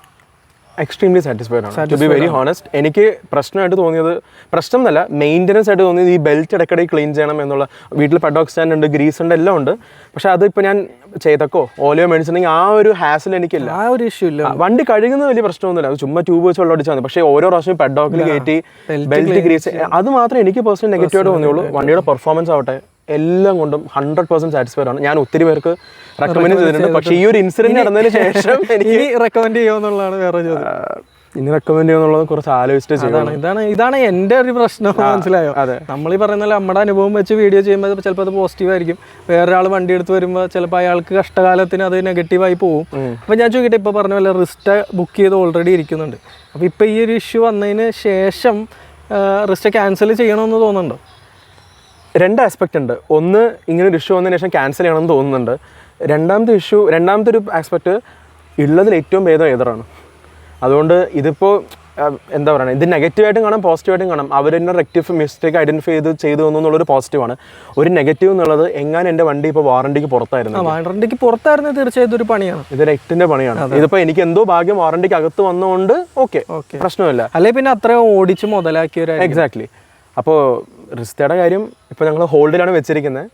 എക്സ്ട്രീംലി സാറ്റിസ്ഫൈഡ് ആണ്. ടു ബി വെരി ഹോണസ്റ്റ് എനിക്ക് പ്രശ്നമായിട്ട് തോന്നിയത് പ്രശ്നം എന്നല്ല മെയിന്റനൻസ് ആയിട്ട് തോന്നിയത് ഈ ബെൽറ്റ് ഇടയ്ക്കിടയിൽ ക്ലീൻ ചെയ്യണം എന്നുള്ള വീട്ടിൽ പെഡോക് സ്റ്റാൻഡ് ഉണ്ട് ഗ്രീസ് ഉണ്ട് എല്ലാം ഉണ്ട്. പക്ഷെ അത് ഇപ്പോൾ ഞാൻ ചെയ്തക്കോ ഓലയോ മേടിച്ചിട്ടുണ്ടെങ്കിൽ ആ ഒരു ഹാസിൽ എനിക്കില്ല. ആ ഒരു ഇഷ്യൂ ഇല്ല. വണ്ടി കഴുകുന്നത് വലിയ പ്രശ്നമൊന്നുമില്ല. അത് ചുമ്മാ ട്യൂബ് വെച്ച് വെള്ളം അടിച്ചാൽ മതി. പക്ഷേ ഓരോ പ്രാവശ്യം പെഡോക്കിൽ കയറ്റി ബെൽറ്റ് ഗ്രീസ് അത് മാത്രമേ എനിക്ക് പേഴ്സണൽ നെഗറ്റീവായിട്ട് തോന്നിയുള്ളൂ. വണ്ടിയുടെ പെർഫോമൻസ് ആവട്ടെ. എല്ലാം കൊണ്ടും ഹൺഡ്രഡ് പെർസെന്റ് സാറ്റിസ്ഫൈഡ് ആണ്. ഞാൻ ഒത്തിരി പേർക്ക് റെക്കമെൻഡ് ചെയ്തിട്ടുണ്ട്. പക്ഷേ ഈ ഒരു ഇൻസിഡന്റ് നടന്നതിന് ശേഷം [laughs] എനിക്ക് റെക്കമെൻഡ് ചെയ്യുമെന്നുള്ളതാണ് വേറെ ചോദ്യം. ഇനി റെക്കമെൻഡ് ചെയ്യുന്നുള്ളത് കുറച്ച് ആലോചിച്ചിട്ട് ചെയ്യണം ഇതാണ് ഇതാണ് എന്റെ ഒരു പ്രശ്നം. മനസ്സിലായോ? അതെ. നമ്മൾ ഈ പറയുന്ന നമ്മുടെ അനുഭവം വെച്ച് വീഡിയോ ചെയ്യുമ്പോൾ ചിലപ്പോൾ അത് പോസിറ്റീവ് ആയിരിക്കും. വേറൊരാൾ വണ്ടി എടുത്ത് വരുമ്പോൾ ചിലപ്പോൾ അയാൾക്ക് കഷ്ടകാലത്തിന് അത് നെഗറ്റീവായി പോകും അപ്പോൾ ഞാൻ ചോദിക്കട്ടെ ഇപ്പോൾ പറഞ്ഞ പോലെ റിസ്റ്റ് ബുക്ക് ചെയ്ത് ഓൾറെഡി ഇരിക്കുന്നുണ്ട്. അപ്പോൾ ഇപ്പോൾ ഈ ഒരു ഇഷ്യൂ വന്നതിന് ശേഷം റിസ്റ്റ് ക്യാൻസൽ ചെയ്യണമെന്ന് തോന്നുന്നുണ്ടോ? രണ്ട് ആസ്പെക്റ്റ് ഉണ്ട്. ഒന്ന് ഇങ്ങനെ ഒരു ഇഷ്യൂ വന്നതിന് ശേഷം ക്യാൻസൽ ചെയ്യണമെന്ന് തോന്നുന്നുണ്ട്. രണ്ടാമത്തെ ഇഷ്യൂ രണ്ടാമത്തെ ഒരു ആസ്പെക്റ്റ് ഉള്ളതിൽ ഏറ്റവും ഭേദം ഏതറാണ് അതുകൊണ്ട് ഇതിപ്പോൾ എന്താ പറയുക ഇത് നെഗറ്റീവായിട്ടും കാണാം പോസിറ്റീവായിട്ടും കാണാം. അവരെന്നെ റെക്റ്റീവ് റെക്ടിഫ് മിസ്റ്റേക്ക് ഐഡന്റിഫൈ ചെയ്ത് ചെയ്തു തന്നു എന്നുള്ളൊരു പോസിറ്റീവാണ് ഒരു നെഗറ്റീവ് എന്നുള്ളത് എങ്ങനെ എന്റെ വണ്ടി ഇപ്പോൾ വാറണ്ടിക്ക് പുറത്തായിരുന്നു. വാറണ്ടിക്ക് പുറത്തായിരുന്നു തീർച്ചയായിട്ടും ഒരു പണിയാണ്. ഇതൊരു എട്ടിന്റെ പണിയാണ്. ഇതിപ്പോൾ എനിക്ക് എന്തോ ഭാഗ്യം വാറണ്ടിക്ക് അകത്ത് വന്നതുകൊണ്ട് ഓക്കെ ഓക്കെ പ്രശ്നമില്ല. അല്ലെങ്കിൽ പിന്നെ അത്രയും ഓടിച്ച് മുതലാക്കിയവരായിരിക്കും. എക്സാക്ട്ലി അപ്പോൾ റിസ്തയുടെ കാര്യം ഇപ്പോൾ ഞങ്ങൾ ഹോൾഡിലാണ് വെച്ചിരിക്കുന്നത്.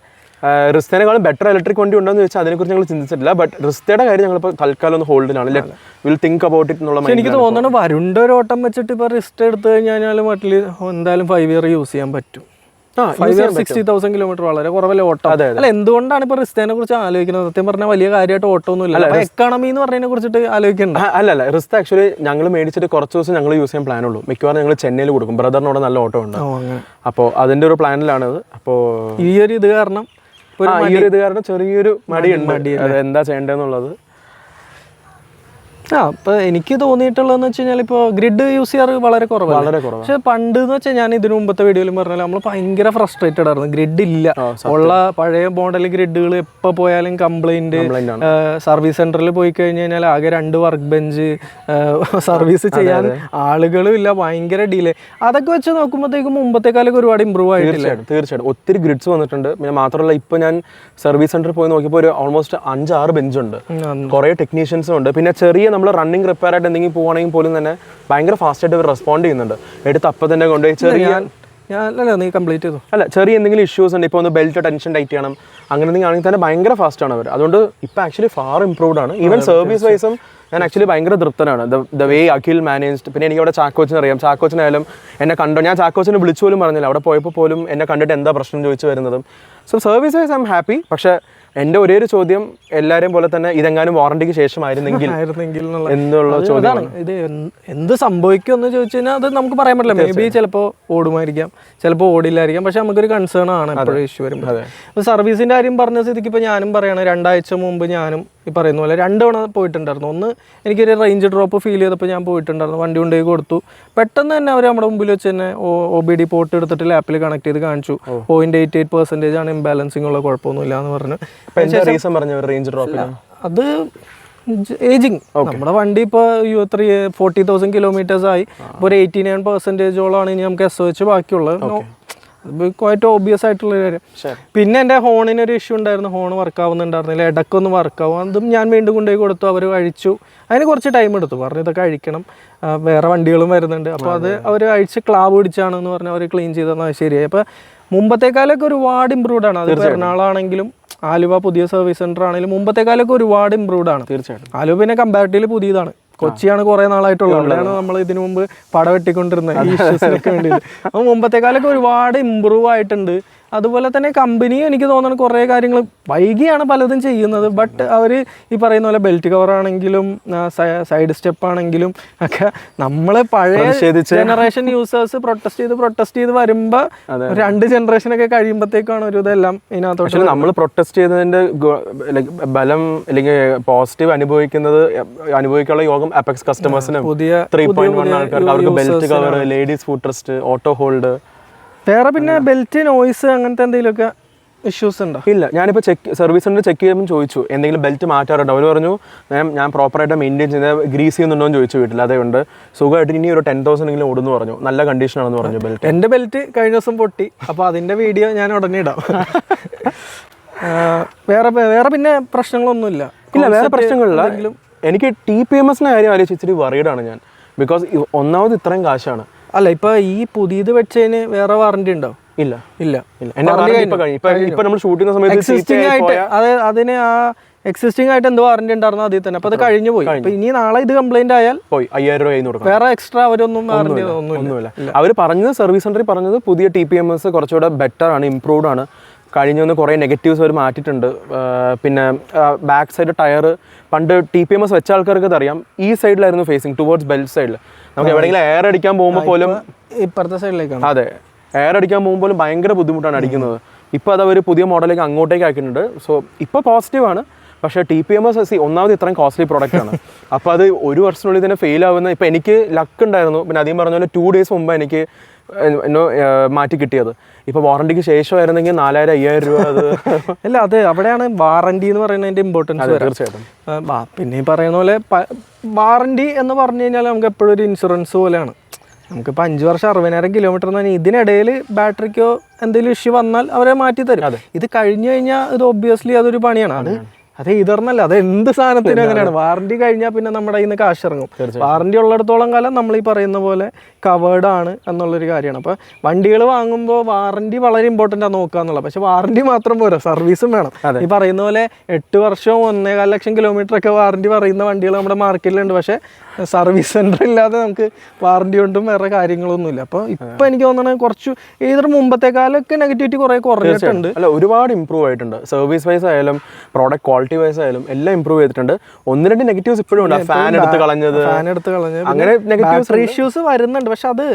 റിസ്തേനേക്കാളും ബെറ്റർ ഇലക്ട്രിക് വണ്ടി ഉണ്ടോയെന്ന് ചോദിച്ചാൽ അതിനെക്കുറിച്ച് ഞങ്ങൾ ചിന്തിച്ചിട്ടില്ല. ബട്ട് റിസ്തയുടെ കാര്യം ഞങ്ങളിപ്പോൾ തൽക്കാലം ഒന്ന് ഹോൾഡിലാണ്. വിൽ തിങ്ക് അബൌട്ട് ഇറ്റ് എന്നുള്ള എനിക്ക് തോന്നുന്നു വരുണ്ട ഒരു ഓട്ടം വെച്ചിട്ട് ഇപ്പോൾ റിസ്റ്റ് എടുത്ത് കഴിഞ്ഞാൽ മട്ടിൽ എന്തായാലും ഫൈവ് ഇയർ യൂസ് ചെയ്യാൻ പറ്റും. സിക്സ്റ്റി തൗസൻഡ് കിലോമീറ്റർ വളരെ കുറവല്ലേ ഓട്ടോ. അല്ല എന്തുകൊണ്ടാണ് ഇപ്പൊ റിസ്തേനെ കുറിച്ച് ആലോചിക്കുന്നത്? സത്യം പറഞ്ഞാൽ വലിയ കാര്യമായിട്ട് ഓട്ടോ ഒന്നും ഇല്ല എക്കണമി എന്ന് പറഞ്ഞതിനെ കുറിച്ചിട്ട് ആലോചിക്കണ്ട. അല്ല അല്ല. റിസ്ത ആക്ച്വലി ഞങ്ങൾ മേടിച്ചിട്ട് കുറച്ച് ദിവസം ഞങ്ങൾ യൂസ് ചെയ്യാൻ പ്ലാൻ ഉള്ളൂ. മിക്കവാറും ഞങ്ങൾ ചെന്നൈയിൽ കൊടുക്കും. ബ്രദറിനോട് നല്ല ഓട്ടോ ഉണ്ട്. അപ്പോൾ അതിന്റെ ഒരു പ്ലാനിലാണ് അപ്പോൾ ഈ ഒരു ഇത് കാരണം ഈ ഒരു ഇത് കാരണം ചെറിയൊരു മടിയുണ്ട്. എന്താ ചെയ്യേണ്ടതെന്നുള്ളത് ആ അപ്പൊ എനിക്ക് തോന്നിയിട്ടുള്ളതെന്ന് വെച്ച് കഴിഞ്ഞാൽ ഇപ്പോൾ ഗ്രിഡ് യൂസ് ചെയ്യാറ് വളരെ കുറവാണ്. വളരെ കുറവാണ്. പക്ഷെ പണ്ട് എന്ന് വെച്ചാൽ ഞാൻ ഇതിനു മുമ്പത്തെ വീഡിയോയിലും പറഞ്ഞാൽ നമ്മൾ ഭയങ്കര ഫ്രസ്ട്രേറ്റഡ് ആയിരുന്നു. ഗ്രിഡ് ഇല്ല. ഉള്ള പഴയ മോഡൽ ഗ്രിഡുകൾ എപ്പോ പോയാലും കംപ്ലൈന്റ് സർവീസ് സെന്ററിൽ പോയി കഴിഞ്ഞു കഴിഞ്ഞാൽ ആകെ രണ്ട് വർക്ക് ബെഞ്ച് സർവീസ് ചെയ്യാൻ ആളുകളും ഇല്ല. ഭയങ്കര ഡിലേ അതൊക്കെ വെച്ച് നോക്കുമ്പോഴത്തേക്കും മുമ്പത്തെക്കാലൊക്കെ ഒരുപാട് ഇമ്പ്രൂവ് ആയിട്ടില്ല? തീർച്ചയായിട്ടും ഒത്തിരി ഗ്രിഡ്സ് വന്നിട്ടുണ്ട്. പിന്നെ മാത്രമല്ല ഇപ്പൊ ഞാൻ സർവീസ് സെന്ററിൽ പോയി നോക്കിയപ്പോൾ ഒരു ഓൾമോസ്റ്റ് അഞ്ചാറ് ബെഞ്ചുണ്ട് ഉണ്ട്. കുറേ ടെക്നീഷ്യൻസും ഉണ്ട്. പിന്നെ ചെറിയ നമ്മൾ റണ്ണിങ് റിപ്പയർ ആയിട്ട് എന്തെങ്കിലും പോവുകയാണെങ്കിൽ പോലും തന്നെ ഭയങ്കര ഫാസ്റ്റ് ആയിട്ട് ഇവർ റെസ്പോണ്ട് ചെയ്യുന്നുണ്ട്. എടുത്ത് അപ്പം തന്നെ കൊണ്ടുപോയി ചെറിയ അല്ല നീ കംപ്ലീറ്റ് ചെയ്തു? അല്ല ചെറിയ എന്തെങ്കിലും ഇഷ്യൂസ് ഉണ്ട്. ഇപ്പോൾ ഒന്ന് ബെൽറ്റ് ടെൻഷൻ ടൈറ്റ് ചെയ്യണം. അങ്ങനെ എന്തെങ്കിലും ആണെങ്കിൽ തന്നെ ഭയങ്കര ഫാസ്റ്റ് ആണ് അവർ അതുകൊണ്ട് ഇപ്പോൾ ആക്ച്വലി ഫാർ ഇംപ്രൂവ്ഡ് ആണ്. ഈവൻ സർവീസ് വൈസും ഞാൻ ആക്ച്വലി ഭയങ്കര തൃപ്തനാണ്. ദ വേ അഖിൽ മാനേജ്ഡ് പിന്നെ എനിക്ക് അവിടെ ചാക്കോച്ചിനെ അറിയാം. ചാക്കോച്ചിനായാലും എന്നെ കണ്ടോ? ഞാൻ ചാക്കോച്ചിനെ വിളിച്ചു പോലും പറഞ്ഞില്ല. അവിടെ പോയപ്പോൾ പോലും എന്നെ കണ്ടിട്ട് എന്താ പ്രശ്നം ചോദിച്ചു വരുന്നതും. So service wise I'm happy പക്ഷേ എന്റെ ഒരേ ഒരു ചോദ്യം എല്ലാവരെയും പോലെ തന്നെ ഇതെങ്ങാനും വാറണ്ടിക്ക് ശേഷമായിരുന്നെങ്കിൽ [laughs] ആയിരുന്നെങ്കിൽ എന്നുള്ള എന്നുള്ള അത് ഇത് എന്ത് സംഭവിക്കും എന്ന് ചോദിച്ചു കഴിഞ്ഞാൽ അത് നമുക്ക് പറയാൻ പറ്റില്ല. മേ ബി ചിലപ്പോൾ ഓടുമായിരിക്കാം ചിലപ്പോൾ ഓടില്ലായിരിക്കാം പക്ഷെ നമുക്കൊരു കൺസേൺ ആണ് എപ്പോഴും ഇഷ്യൂ വരുമ്പോൾ സർവീസിന്റെ സർവീസിന്റെ കാര്യം പറഞ്ഞ സ്ഥിതിക്ക് ഇപ്പോൾ ഞാനും പറയണം രണ്ടാഴ്ച മുമ്പ് ഞാനും ഈ പറയുന്ന പോലെ രണ്ട് തവണ പോയിട്ടുണ്ടായിരുന്നു. ഒന്ന് എനിക്കൊരു റേഞ്ച് ഡ്രോപ്പ് ഫീൽ ചെയ്തപ്പോൾ ഞാൻ പോയിട്ടുണ്ടായിരുന്നു. വണ്ടി കൊണ്ടുപോയി കൊടുത്തു. പെട്ടെന്ന് തന്നെ അവർ നമ്മുടെ മുമ്പിൽ വെച്ച് തന്നെ ഒ ബി ഡി പോർട്ട് എടുത്തിട്ട് ലാപ്പിൽ കണക്ട് ചെയ്ത് കാണിച്ചു. പോയിന്റ് എയ്റ്റ് എയ്റ്റ് പെർസെന്റേജ് ആണ് ഇംബാലൻസിങ് ഉള്ള കുഴപ്പമൊന്നുമില്ല എന്ന് പറഞ്ഞു. റീസൺ പറഞ്ഞു റേഞ്ച് ഡ്രോപ്പ് അത് ഏജിങ് നമ്മുടെ വണ്ടി ഇപ്പോൾ ത്രീ ഫോർട്ടി തൗസൻഡ് കിലോമീറ്റേഴ്സ് ആയി. ഇപ്പോൾ ഒരു എയ്റ്റി നയൻ പെർസെന്റേജോളാണ് ഇനി നമുക്ക് എസ് വെച്ച് ബാക്കിയുള്ളത്. ക്വൈറ്റ് ഓബിയസ് ആയിട്ടുള്ള കാര്യം. പിന്നെ എന്റെ ഹോണിന് ഒരു ഇഷ്യൂ ഉണ്ടായിരുന്നു. ഹോൺ വർക്ക് ആവുന്നുണ്ടായിരുന്നില്ല ഇടക്കൊന്നും വർക്ക് ആവും. അതും ഞാൻ വീണ്ടും കൊണ്ടുപോയി കൊടുത്തു. അവർ അഴിച്ചു അതിന് കുറച്ച് ടൈം എടുത്തു. പറഞ്ഞു ഇതൊക്കെ അഴിക്കണം വേറെ വണ്ടികളും വരുന്നുണ്ട്. അപ്പോൾ അത് അവർ അഴിച്ച് ക്ലാവ് പിടിച്ചാണെന്ന് പറഞ്ഞ് അവർ ക്ലീൻ ചെയ്തെന്നാൽ ശരിയായി. അപ്പോൾ മുമ്പത്തെക്കാലൊക്കെ ഒരുപാട് ഇമ്പ്രൂവ്ഡ് ആണ്. അത് എറണാകുളമാണെങ്കിലും ആലുവ പുതിയ സർവീസ് സെന്റർ ആണെങ്കിലും മുമ്പത്തെക്കാലൊക്കെ ഒരുപാട് ഇമ്പ്രൂവ്ഡ് ആണ്. തീർച്ചയായിട്ടും. ആലുവ പിന്നെ കമ്പാരിറ്റീവ്ലി പുതിയതാണ്. കൊച്ചിയാണ് കുറെ നാളായിട്ടുള്ളത്. അവിടെയാണ് നമ്മൾ ഇതിനു മുമ്പ് പടവെട്ടിക്കൊണ്ടിരുന്നത്. ഈ ഇഷ്യൂസിനൊക്കെ വേണ്ടിയിട്ട്. അപ്പോൾ മുമ്പത്തെക്കാലൊക്കെ ഒരുപാട് ഇമ്പ്രൂവ് ആയിട്ടുണ്ട്. അതുപോലെ തന്നെ കമ്പനി എനിക്ക് തോന്നുന്നു കുറേ കാര്യങ്ങൾ വൈകിയാണ് പലതും ചെയ്യുന്നത്. ബട്ട് അവർ ഈ പറയുന്ന പോലെ ബെൽറ്റ് കവർ ആണെങ്കിലും സൈഡ് സ്റ്റെപ്പ് ആണെങ്കിലും ഒക്കെ നമ്മൾ പഴയ ജനറേഷൻ യൂസേഴ്സ് പ്രൊട്ടസ്റ്റ് ചെയ്ത് പ്രൊട്ടസ്റ്റ് ചെയ്ത് വരുമ്പോൾ രണ്ട് ജനറേഷനൊക്കെ കഴിയുമ്പോഴത്തേക്കാണ് ഒരു ഇതെല്ലാം ഇതിനകത്തോട്ട് നമ്മൾ പ്രൊട്ടസ്റ്റ് ചെയ്തതിന്റെ ബലം അല്ലെങ്കിൽ പോസിറ്റീവ് അനുഭവിക്കുന്നത് അനുഭവിക്കാനുള്ള യോഗം അപെക്സ് കസ്റ്റമേഴ്സിനും പുതിയ ത്രീ പോയിന്റ് വൺ ആൾക്കാർക്ക്. അവർക്ക് belt cover ladies foot rest auto hold വേറെ പിന്നെ ബെൽറ്റ് നോയ്സ് അങ്ങനത്തെ എന്തെങ്കിലുമൊക്കെ ഇഷ്യൂസ് ഉണ്ടോ? ഇല്ല ഞാനിപ്പോൾ ചെക്ക് സർവീസ് സെന്റർ ചെക്ക് ചെയ്യുമ്പോൾ ചോദിച്ചു എന്തെങ്കിലും ബെൽറ്റ് മാറ്റാറുണ്ടോ? അവർ പറഞ്ഞു ഞാൻ ഞാൻ പ്രോപ്പറായിട്ട് മെയിന്റെയിൻ ചെയ്ത ഗ്രീസ് ചെയ്യുന്നുണ്ടോ? എന്ന് ചോദിച്ചു വീട്ടിൽ അതേ ഉണ്ട്. സുഖമായിട്ട് ഇനി ഒരു ടെൻ തൗസൻഡ് എങ്കിലും ഓടുന്നു പറഞ്ഞു. നല്ല കണ്ടീഷൻ ആണെന്ന് പറഞ്ഞു ബെൽറ്റ് എന്റെ ബെൽറ്റ് കഴിഞ്ഞ ദിവസം പൊട്ടി. അപ്പോൾ അതിന്റെ വീഡിയോ ഞാൻ ഉടനെ ഇടാം. [laughs] വേറെ വേറെ പിന്നെ പ്രശ്നങ്ങളൊന്നുമില്ല. ഇല്ല വേറെ പ്രശ്നങ്ങളില്ല. എനിക്ക് ടി പി എം എസിന്റെ കാര്യം ആലോചിച്ച് ഇച്ചിരി വറീഡാണ് ഞാൻ. ബിക്കോസ് ഒന്നാമത് ഇത്രയും കാശാണ്. അല്ല ഇപ്പൊ ഈ പുതിയത് വെച്ചതിന് വേറെ വാറണ്ടി ഉണ്ടോ? ഇല്ല. ഇല്ല. ഇല്ല. എക്സിസ്റ്റിംഗ് ആയിട്ട് അത് അതിന് ആ എക്സിസ്റ്റിംഗ് ആയിട്ട് എന്തോ വാറണ്ടി ഉണ്ടായിരുന്നു അതിൽ തന്നെ. അപ്പൊ അത് കഴിഞ്ഞു പോയി. ഇനി നാളെ ഇത് കംപ്ലൈന്റ് ആയാൽ പോയി. അയ്യായിരം രൂപ കൊടുക്കും വേറെ എക്സ്ട്രാ അവരൊന്നും വാറണ്ടി ഒന്നുമില്ല. ഒന്നുമില്ല. അവർ പറഞ്ഞത് സർവീസ് സെന്ററിൽ പറഞ്ഞത് പുതിയ ടി പി എം എസ് കുറച്ചുകൂടെ ബെറ്റർ ആണ് ഇംപ്രൂവ്ഡ് ആണ്. കഴിഞ്ഞ കുറേ നെഗറ്റീവ്സ് അവർ മാറ്റിയിട്ടുണ്ട്. പിന്നെ ബാക്ക് സൈഡ് ടയർ പണ്ട് ടി പി എം എസ് വെച്ച ആൾക്കാർക്ക് അറിയാം. ഈ സൈഡിലായിരുന്നു ഫേസിങ് ടുവേർഡ്സ് ബെൽറ്റ് സൈഡിൽ നമുക്ക് എവിടെയെങ്കിലും എയർ അടിക്കാൻ പോകുമ്പോൾ പോലും ഇപ്പുറത്തെ സൈഡിലേക്കാണ് അതെ എയർ അടിക്കാൻ പോകുമ്പോൾ ഭയങ്കര ബുദ്ധിമുട്ടാണ് അടിക്കുന്നത്. ഇപ്പോൾ അത് അവർ പുതിയ മോഡലേക്ക് അങ്ങോട്ടേക്ക് ആക്കിയിട്ടുണ്ട്. സോ ഇപ്പോൾ പോസിറ്റീവ് ആണ്. പക്ഷേ T P M S S ഒന്നാമത് ഇത്രയും കോസ്റ്റ്ലി പ്രോഡക്റ്റ് ആണ്. [laughs] അപ്പോൾ അത് ഒരു വർഷത്തിനുള്ളിൽ തന്നെ ഫെയിൽ ആവുന്ന ഇപ്പോൾ എനിക്ക് ലക്ക് ഉണ്ടായിരുന്നു. പിന്നെ അധികം പറഞ്ഞ പോലെ ടു ഡേയ്സ് മുമ്പ് എനിക്ക് മാറ്റി കിട്ടിയത്. ഇപ്പോൾ വാറണ്ടിക്ക് ശേഷമായിരുന്നെങ്കിൽ നാലായിരം അയ്യായിരം രൂപ അത് [laughs] അല്ല അത് അവിടെയാണ് വാറണ്ടി എന്ന് പറയുന്നതിന്റെ ഇമ്പോർട്ടൻസ് തീർച്ചയായിട്ടും. പിന്നെ ഈ പറയുന്ന പോലെ വാറണ്ടി എന്ന് പറഞ്ഞു കഴിഞ്ഞാൽ നമുക്ക് എപ്പോഴും ഒരു ഇൻഷുറൻസ് പോലെയാണ്. നമുക്കിപ്പോൾ അഞ്ച് വർഷം അറുപതിനായിരം കിലോമീറ്റർ എന്ന് പറഞ്ഞാൽ ഇതിനിടയിൽ ബാറ്ററിക്കോ എന്തെങ്കിലും ഇഷ്യൂ വന്നാൽ അവരെ മാറ്റി തരും ഇത് കഴിഞ്ഞു കഴിഞ്ഞാൽ ഇത് ഒബ്വിയസ്ലി അതൊരു പണിയാണ്. അത് അത് ഇതർന്നല്ല അത് എന്ത് സാധനത്തിനും അങ്ങനെയാണ്. വാറണ്ടി കഴിഞ്ഞാൽ പിന്നെ നമ്മുടെ ഇന്ന് കാശ് ഇറങ്ങും വാറണ്ടി ഉള്ളിടത്തോളം കാലം നമ്മൾ ഈ പറയുന്ന പോലെ കവേർഡ് ആണ് എന്നുള്ളൊരു കാര്യമാണ്. അപ്പോൾ വണ്ടികൾ വാങ്ങുമ്പോൾ വാറണ്ടി വളരെ ഇമ്പോർട്ടന്റ് ആണ് നോക്കുക എന്നുള്ളത്. പക്ഷേ വാറണ്ടി മാത്രം പോരാ സർവീസും വേണം. ഈ പറയുന്ന പോലെ എട്ട് വർഷവും ഒന്നേകാൽ ലക്ഷം കിലോമീറ്റർ ഒക്കെ വാറണ്ടി പറയുന്ന വണ്ടികൾ നമ്മുടെ മാർക്കറ്റിലുണ്ട് പക്ഷേ സർവീസ് സെന്റർ ഇല്ലാതെ നമുക്ക് വാറണ്ടി കൊണ്ടും വേറെ കാര്യങ്ങളൊന്നുമില്ല. അപ്പോൾ ഇപ്പോൾ എനിക്ക് തോന്നുന്നത് കുറച്ച് ഏതൊരു മുമ്പത്തെ കാലമൊക്കെ നെഗറ്റിവിറ്റി കുറേ കുറഞ്ഞിട്ടുണ്ട്. അല്ല ഒരുപാട് ഇമ്പ്രൂവ് ആയിട്ടുണ്ട്. സർവീസ് വൈസ് ആയാലും പ്രോഡക്റ്റ് ക്വാളിറ്റി വൈസ് ആയാലും എല്ലാം ഇമ്പ്രൂവ് ചെയ്തിട്ടുണ്ട്. ഒന്ന് രണ്ട് നെഗറ്റീവ്സ് ഇപ്പോഴും ഉണ്ട്. ഫാൻ എടുത്ത് കളഞ്ഞത്. ഫാൻ എടുത്ത് കളഞ്ഞത്. അങ്ങനെ നെഗറ്റീവ് ഇഷ്യൂസ് വരുന്നുണ്ട്. പക്ഷെ അത്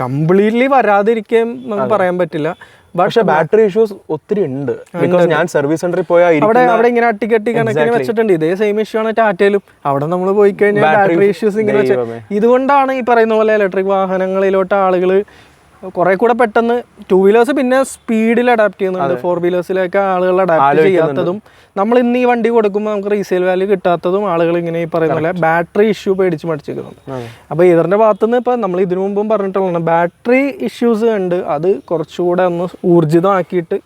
കംപ്ലീറ്റ്ലി വരാതിരിക്കുകയും നമുക്ക് പറയാൻ പറ്റില്ല. പക്ഷെ ബാറ്ററി ഇഷ്യൂസ് ഒത്തിരി ഉണ്ട്. ബിക്കോസ് ഞാൻ സർവീസ് സെന്ററിൽ പോയാൽ അവിടെ അവിടെ ഇങ്ങനെ അട്ടിക്കട്ടി കണക്കിന് വെച്ചിട്ടുണ്ട്. ഇതേ സെയിം ഇഷ്യൂ ആണ് ടാറ്റയിലും. അവിടെ നമ്മൾ പോയി കഴിഞ്ഞാൽ ബാറ്ററി ഇഷ്യൂസ് ഇങ്ങനെ. ഇതുകൊണ്ടാണ് ഈ പറയുന്ന പോലെ ഇലക്ട്രിക് വാഹനങ്ങളിലോട്ട് ആളുകൾ കുറെ കൂടെ പെട്ടെന്ന് ടൂ വീലേഴ്സ് പിന്നെ സ്പീഡിൽ അഡാപ്റ്റ് ചെയ്യുന്നുണ്ട്. ഫോർ വീലേഴ്സിലേക്ക് ആളുകൾ അഡാപ്റ്റ് ചെയ്യാത്തതും നമ്മൾ ഇന്ന് ഈ വണ്ടി കൊടുക്കുമ്പോൾ നമുക്ക് റീസെയിൽ വാല്യൂ കിട്ടാത്തതും ആളുകൾ ഇങ്ങനെ ഈ പറയുന്ന പോലെ ബാറ്ററി ഇഷ്യൂ പേടിച്ച് മടിച്ചിരിക്കുന്നുണ്ട് അപ്പോൾ ഇതിന്റെ ഭാഗത്തുനിന്ന് ഇപ്പോൾ നമ്മൾ ഇതിനു മുമ്പും പറഞ്ഞിട്ടുള്ളതാണ്. ബാറ്ററി ഇഷ്യൂസ് ഉണ്ട്. അത് കുറച്ചുകൂടെ ഒന്ന് ഊർജിതമാക്കിയിട്ട്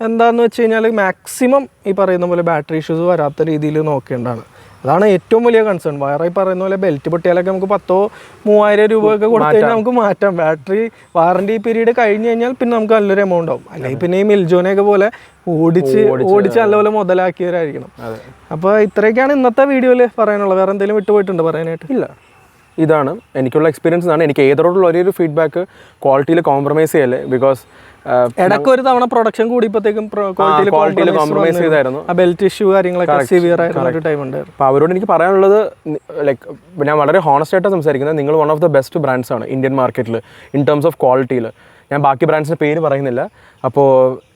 എന്താന്ന് വെച്ച് കഴിഞ്ഞാൽ മാക്സിമം ഈ പറയുന്ന പോലെ ബാറ്ററി ഇഷ്യൂസ് വരാത്ത രീതിയിൽ നോക്കേണ്ടതാണ്. അതാണ് ഏറ്റവും വലിയ കൺസേൺ വയറെ ഈ പറയുന്ന പോലെ ബെൽറ്റ് പൊട്ടിയാലൊക്കെ നമുക്ക് പത്തോ മൂവായിരം രൂപയൊക്കെ കൊടുത്തു കഴിഞ്ഞാൽ നമുക്ക് മാറ്റാം. ബാറ്ററി വാറണ്ടി പീരീഡ് കഴിഞ്ഞ് കഴിഞ്ഞാൽ പിന്നെ നമുക്ക് നല്ലൊരു എമൗണ്ട് ആവും. അല്ലെങ്കിൽ പിന്നെ ഈ മിൽജോനെയൊക്കെ പോലെ ഓടിച്ച് ഓടിച്ച് നല്ലപോലെ മുതലാക്കിയവരായിരിക്കണം. അപ്പോൾ ഇത്രയൊക്കെയാണ് ഇന്നത്തെ വീഡിയോയിൽ പറയാനുള്ളത്. വേറെ എന്തെങ്കിലും വിട്ടുപോയിട്ടുണ്ട് പറയാനായിട്ട്? ഇല്ല. ഇതാണ് എനിക്കുള്ള എക്സ്പീരിയൻസ് ആണ് എനിക്ക് ഏതോടുള്ള ഒരേ ഒരു ഫീഡ്ബാക്ക് ക്വാളിറ്റിയിൽ കോംപ്രമൈസ് ചെയ്യല്ലേ? ബിക്കോസ് ഇടയ്ക്ക് ഒരു തവണ പ്രൊഡക്ഷൻ കൂടിയപ്പോഴത്തേക്കും ക്വാളിറ്റിയിൽ ചെയ്തായിരുന്നു. ആ ബെൽറ്റ് ഇഷ്യൂ കാര്യങ്ങളൊക്കെ സിവിയർ ഒരു ടൈം ഉണ്ടായിരുന്നു. അപ്പോൾ അവരോട് എനിക്ക് പറയാനുള്ളത് ലൈക്ക് ഞാൻ വളരെ ഹോണസ്റ്റ് ആയിട്ട് സംസാരിക്കുന്നത്. നിങ്ങൾ one of the best brands ആണ് ഇന്ത്യൻ മാർക്കറ്റിൽ ഇൻ ടേംസ് ഓഫ് ക്വാളിറ്റിയിൽ ഞാൻ ബാക്കി ബ്രാൻഡ്സിന്റെ പേര് പറയുന്നില്ല. അപ്പോൾ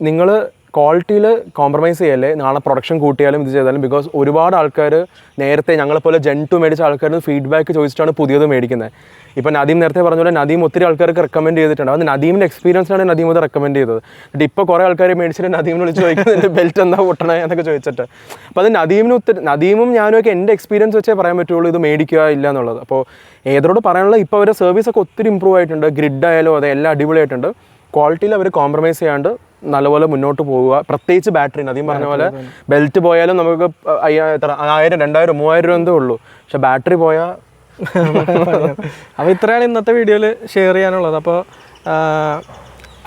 നിങ്ങൾ ക്വാളിറ്റിയിൽ കോംപ്രമൈസ് ചെയ്യല്ലേ? നാളെ പ്രൊഡക്ഷൻ കൂട്ടിയാലും ഇത് ചെയ്താലും ബിക്കോസ് ഒരുപാട് ആൾക്കാർ നേരത്തെ ഞങ്ങളെപ്പോലെ ജെൻ ടു മേടിച്ച ആൾക്കാർ ഫീഡ്ബാക്ക് ചോദിച്ചിട്ടാണ് പുതിയത് മേടിക്കുന്നത് ഇപ്പോൾ നദീം നേരത്തെ പറഞ്ഞ പോലെ നദീം ഒത്തിരി ആൾക്കാർക്ക് റെക്കമെൻഡ് ചെയ്തിട്ടുണ്ട്. അത് നദീമിന്റെ എക്സ്പീരിയൻസാണ് നദീം അത് റെക്കമെൻഡ് ചെയ്തത്. എന്നിട്ട് ഇപ്പോൾ കുറേ ആൾക്കാർ മേടിച്ചിട്ട് നദീമിനെ വിളിച്ച് ചോദിക്കുന്നത് ബെൽറ്റ് എന്താ പൊട്ടണേ? എന്നൊക്കെ ചോദിച്ചിട്ട്. അപ്പോൾ അത് നദീമിന് ഒത്തിരി നദീമും ഞാനും ഒക്കെ എന്റെ എക്സ്പീരിയൻസ് വെച്ചേ പറയാൻ പറ്റുള്ളൂ ഇത് മേടിക്കുക ഇല്ല എന്നുള്ളത്. അപ്പോൾ ഏതരോട് പറയാനുള്ളത് ഇപ്പോൾ അവരുടെ സർവീസൊക്കെ ഒത്തിരി ഇമ്പ്രൂവ് ആയിട്ടുണ്ട്. ഗ്രിഡ് ആയാലും അതെ എല്ലാം അടിപൊളിയായിട്ടുണ്ട്. ക്വാളിറ്റിയിൽ അവർ കോംപ്രമൈസ് ചെയ്യാണ്ട് നല്ലപോലെ മുന്നോട്ട് പോവുക. പ്രത്യേകിച്ച് ബാറ്ററി അധികം പറഞ്ഞ പോലെ ബെൽറ്റ് പോയാലും നമുക്ക് ആയിരം രണ്ടായിരം മൂവായിരം രൂപ എന്തേ ഉള്ളൂ. പക്ഷെ ബാറ്ററി പോയാൽ [laughs] അപ്പോൾ ഇത്രയാണ് ഇന്നത്തെ വീഡിയോയിൽ ഷെയർ ചെയ്യാനുള്ളത്. അപ്പോൾ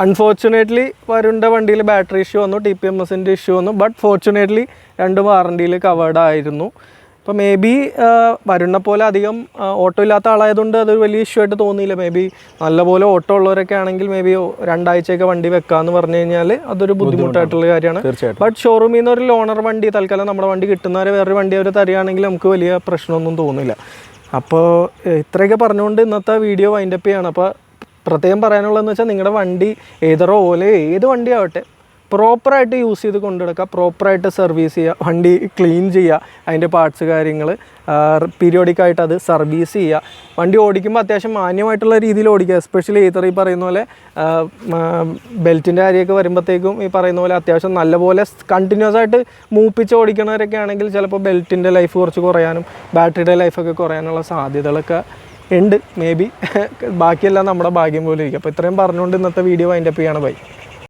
അൺഫോർച്ചുനേറ്റ്ലി വരുണ്ട വണ്ടിയിൽ ബാറ്ററി ഇഷ്യൂ വന്നു ടി പി എം എസിന്റെ ഇഷ്യൂ വന്നു ബട്ട് ഫോർച്ചുനേറ്റ്ലി രണ്ട് വാറണ്ടിയിൽ കവേർഡ് ആയിരുന്നു. അപ്പോൾ മേ ബി വരുന്ന പോലെ അധികം ഓട്ടോ ഇല്ലാത്ത ആളായതുകൊണ്ട് അതൊരു വലിയ ഇഷ്യൂ ആയിട്ട് തോന്നിയില്ല. മേ ബി നല്ലപോലെ ഓട്ടോ ഉള്ളവരൊക്കെ ആണെങ്കിൽ മേ ബി രണ്ടാഴ്ചയൊക്കെ വണ്ടി വെക്കാമെന്ന് പറഞ്ഞു കഴിഞ്ഞാൽ അതൊരു ബുദ്ധിമുട്ടായിട്ടുള്ള കാര്യമാണ്. തീർച്ചയായിട്ടും. ബട്ട് ഷോറൂമിൽ നിന്ന് ഒരു ലോണർ വണ്ടി തൽക്കാലം നമ്മുടെ വണ്ടി കിട്ടുന്നവരെ വേറൊരു വണ്ടി അവർ തരികയാണെങ്കിൽ നമുക്ക് വലിയ പ്രശ്നമൊന്നും തോന്നില്ല. അപ്പോൾ ഇത്രയൊക്കെ പറഞ്ഞുകൊണ്ട് ഇന്നത്തെ വീഡിയോ വൈൻഡപ്പ് ചെയ്യാണ്. അപ്പോൾ പ്രത്യേകം പറയാനുള്ളതെന്ന് വെച്ചാൽ നിങ്ങളുടെ വണ്ടി ഏതറോ ഓലെ ഏത് വണ്ടി ആവട്ടെ പ്രോപ്പറായിട്ട് യൂസ് ചെയ്ത് കൊണ്ടെടുക്കുക പ്രോപ്പറായിട്ട് സർവീസ് ചെയ്യുക വണ്ടി ക്ലീൻ ചെയ്യുക അതിന്റെ പാർട്സ് കാര്യങ്ങൾ പീരിയോഡിക്കായിട്ട് അത് സർവീസ് ചെയ്യുക. വണ്ടി ഓടിക്കുമ്പോൾ അത്യാവശ്യം മാന്യമായിട്ടുള്ള രീതിയിൽ ഓടിക്കുക എസ്പെഷ്യലി ഏതർ ഈ പറയുന്ന പോലെ ബെൽറ്റിന്റെ കാര്യമൊക്കെ വരുമ്പോഴത്തേക്കും ഈ പറയുന്ന പോലെ അത്യാവശ്യം നല്ലപോലെ കണ്ടിന്യൂസ് ആയിട്ട് മൂപ്പിച്ച് ഓടിക്കുന്നവരൊക്കെ ആണെങ്കിൽ ചിലപ്പോൾ ബെൽറ്റിന്റെ ലൈഫ് കുറച്ച് കുറയാനും ബാറ്ററിയുടെ ലൈഫൊക്കെ കുറയാനുള്ള സാധ്യതകളൊക്കെ ഉണ്ട്. മേ ബി [laughs] ബാക്കിയെല്ലാം നമ്മുടെ ഭാഗ്യം പോലെ ഇരിക്കും. അപ്പോൾ ഇത്രയും പറഞ്ഞുകൊണ്ട് ഇന്നത്തെ വീഡിയോ വൈൻഡപ്പ് ചെയ്യാണ്. ബൈ